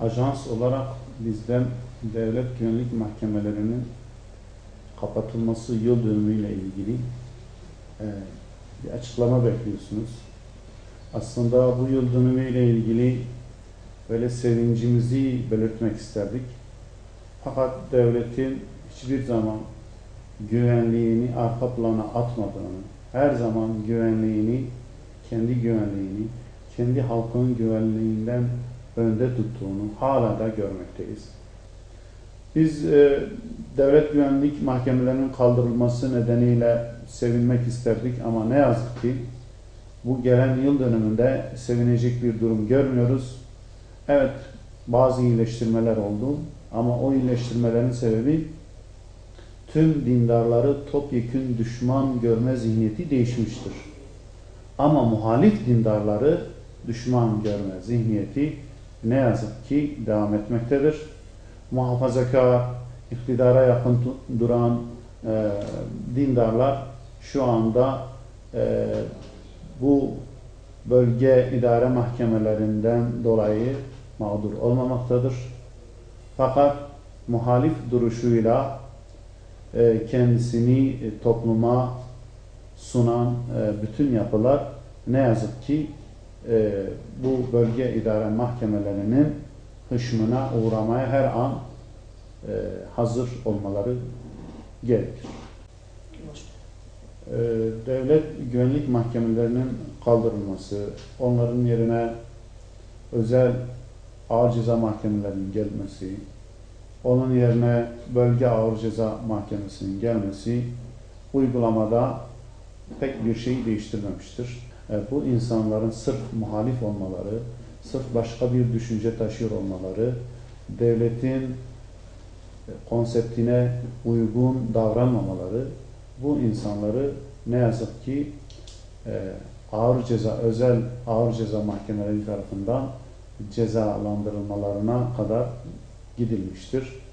Ajans olarak bizden devlet güvenlik mahkemelerinin kapatılması yıl dönümüyle ilgili e, bir açıklama bekliyorsunuz. Aslında bu yıl dönümüyle ilgili böyle sevincimizi belirtmek isterdik. Fakat devletin hiçbir zaman güvenliğini arka plana atmadığını, her zaman güvenliğini, kendi güvenliğini, kendi halkının güvenliğinden önde tuttuğunu hala da görmekteyiz. Biz e, devlet güvenlik mahkemelerinin kaldırılması nedeniyle sevinmek isterdik ama ne yazık ki bu gelen yıl dönümünde sevinecek bir durum görmüyoruz. Evet bazı iyileştirmeler oldu ama o iyileştirmelerin sebebi tüm dindarları topyekün düşman görme zihniyeti değişmiştir. Ama muhalif dindarları düşman görme zihniyeti ne yazık ki devam etmektedir. Muhafazakar, iktidara yakın duran e, dindarlar şu anda e, bu bölge idare mahkemelerinden dolayı mağdur olmamaktadır. Fakat muhalif duruşuyla e, kendisini e, topluma sunan e, bütün yapılar ne yazık ki e, bu bölge idare mahkemelerinin hışmına uğramaya her an e, hazır olmaları gerekir. E, devlet güvenlik mahkemelerinin kaldırılması, onların yerine özel ağır ceza mahkemelerinin gelmesi, onun yerine bölge ağır ceza mahkemesinin gelmesi uygulamada pek bir şey değiştirmemiştir. E, bu insanların sırf muhalif olmaları, sırf başka bir düşünce taşıyor olmaları, devletin e, konseptine uygun davranmamaları bu insanları ne yazık ki e, ağır ceza, özel ağır ceza mahkemeleri tarafından cezalandırılmalarına kadar gidilmiştir.